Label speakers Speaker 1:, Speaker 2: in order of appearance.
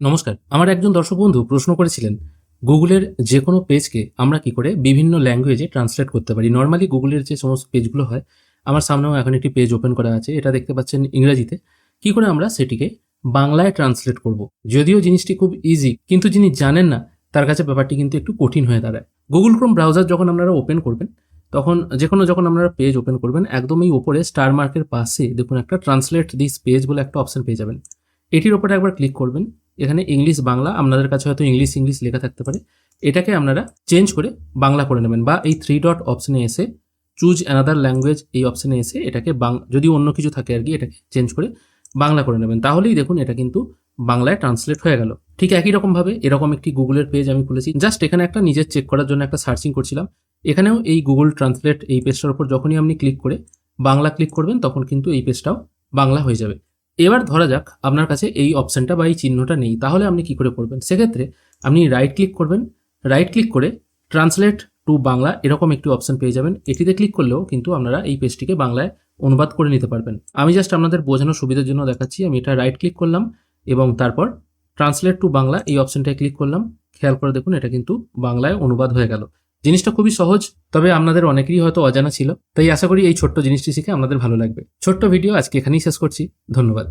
Speaker 1: নমস্কার। আমার একজন দর্শক বন্ধু প্রশ্ন করেছিলেন, গুগলের যে কোনো পেজকে আমরা কি করে বিভিন্ন ল্যাঙ্গুয়েজে ট্রান্সলেট করতে পারি? নর্মালি গুগলের যে সমস্ত পেজগুলো হয়, আমার সামনেও এখন একটি পেজ ওপেন করা আছে, এটা দেখতে পাচ্ছেন ইংরাজিতে। কি করে আমরা সেটিকে বাংলায় ট্রান্সলেট করব? যদিও জিনিসটি খুব ইজি কিন্তু যিনি জানেন না, তার কাছে ব্যাপারটি কিন্তু একটু কঠিন হয়ে দাঁড়ায়। গুগল ক্রোম ব্রাউজার যখন আপনারা ওপেন করবেন, তখন যে কোনো যখন আপনারা পেজ ওপেন করবেন একদম এই ওপরে স্টার মার্কের পাশে দেখুন একটা ট্রান্সলেট দিস পেজ বলে একটা অপশন পেয়ে যাবেন। এটির ওপরে একবার ক্লিক করবেন এখানে ইংলিশ বাংলা, আপনাদের কাছে হয়তো ইংলিশ ইংলিশ লেখা থাকতে পারে। এটাকে আপনারা চেঞ্জ করে বাংলা করে নেবেন বা এই থ্রি ডট অপশনে এসে চুজ অ্যানাদার ল্যাঙ্গুয়েজ এই অপশনে এসে এটাকে বাং, যদি অন্য কিছু থাকে আর কি, এটাকে চেঞ্জ করে বাংলা করে নেবেন। তাহলেই দেখুন এটা কিন্তু বাংলায় ট্রান্সলেট হয়ে গেল। ঠিক একই রকমভাবে এরকম একটি গুগলের পেজ আমি খুলেছি। জাস্ট এখানে একটা নিজের চেক করার জন্য একটা সার্চিং করছিলাম। এখানেও এই গুগল ট্রান্সলেট এই পেজটার উপর যখনই আপনি ক্লিক করে বাংলা ক্লিক করবেন, তখন কিন্তু এই পেজটাও বাংলা হয়ে যাবে। এবার ধরা যাক আপনার কাছে এই অপশনটা বা এই চিহ্নটা নেই, তাহলে আপনি কি করে করবেন সেক্ষেত্রে আপনি রাইট ক্লিক করবেন। রাইট ক্লিক করে ট্রান্সলেট টু বাংলা এরকম একটি অপশন পেয়ে যাবেন। এটিতে ক্লিক করলেও কিন্তু আপনারা এই পেজটিকে বাংলায় অনুবাদ করে নিতে পারবেন। আমি জাস্ট আপনাদের বোঝানোর সুবিধার জন্য দেখাচ্ছি, আমি এটা রাইট ক্লিক করলাম এবং তারপর ট্রান্সলেট টু বাংলা এই অপশনটায় ক্লিক করলাম। খেয়াল করে দেখুন, এটা কিন্তু বাংলায় অনুবাদ হয়ে গেল। জিনিসটা খুবই সহজ, তবে আপনাদের অনেকেরই হয়তো অজানা ছিল। তাই আশা করি এই ছোট্ট জিনিসটি শিখে আপনাদের ভালো লাগবে। ছোট্ট ভিডিও আজকে এখানেই শেষ করছি। ধন্যবাদ।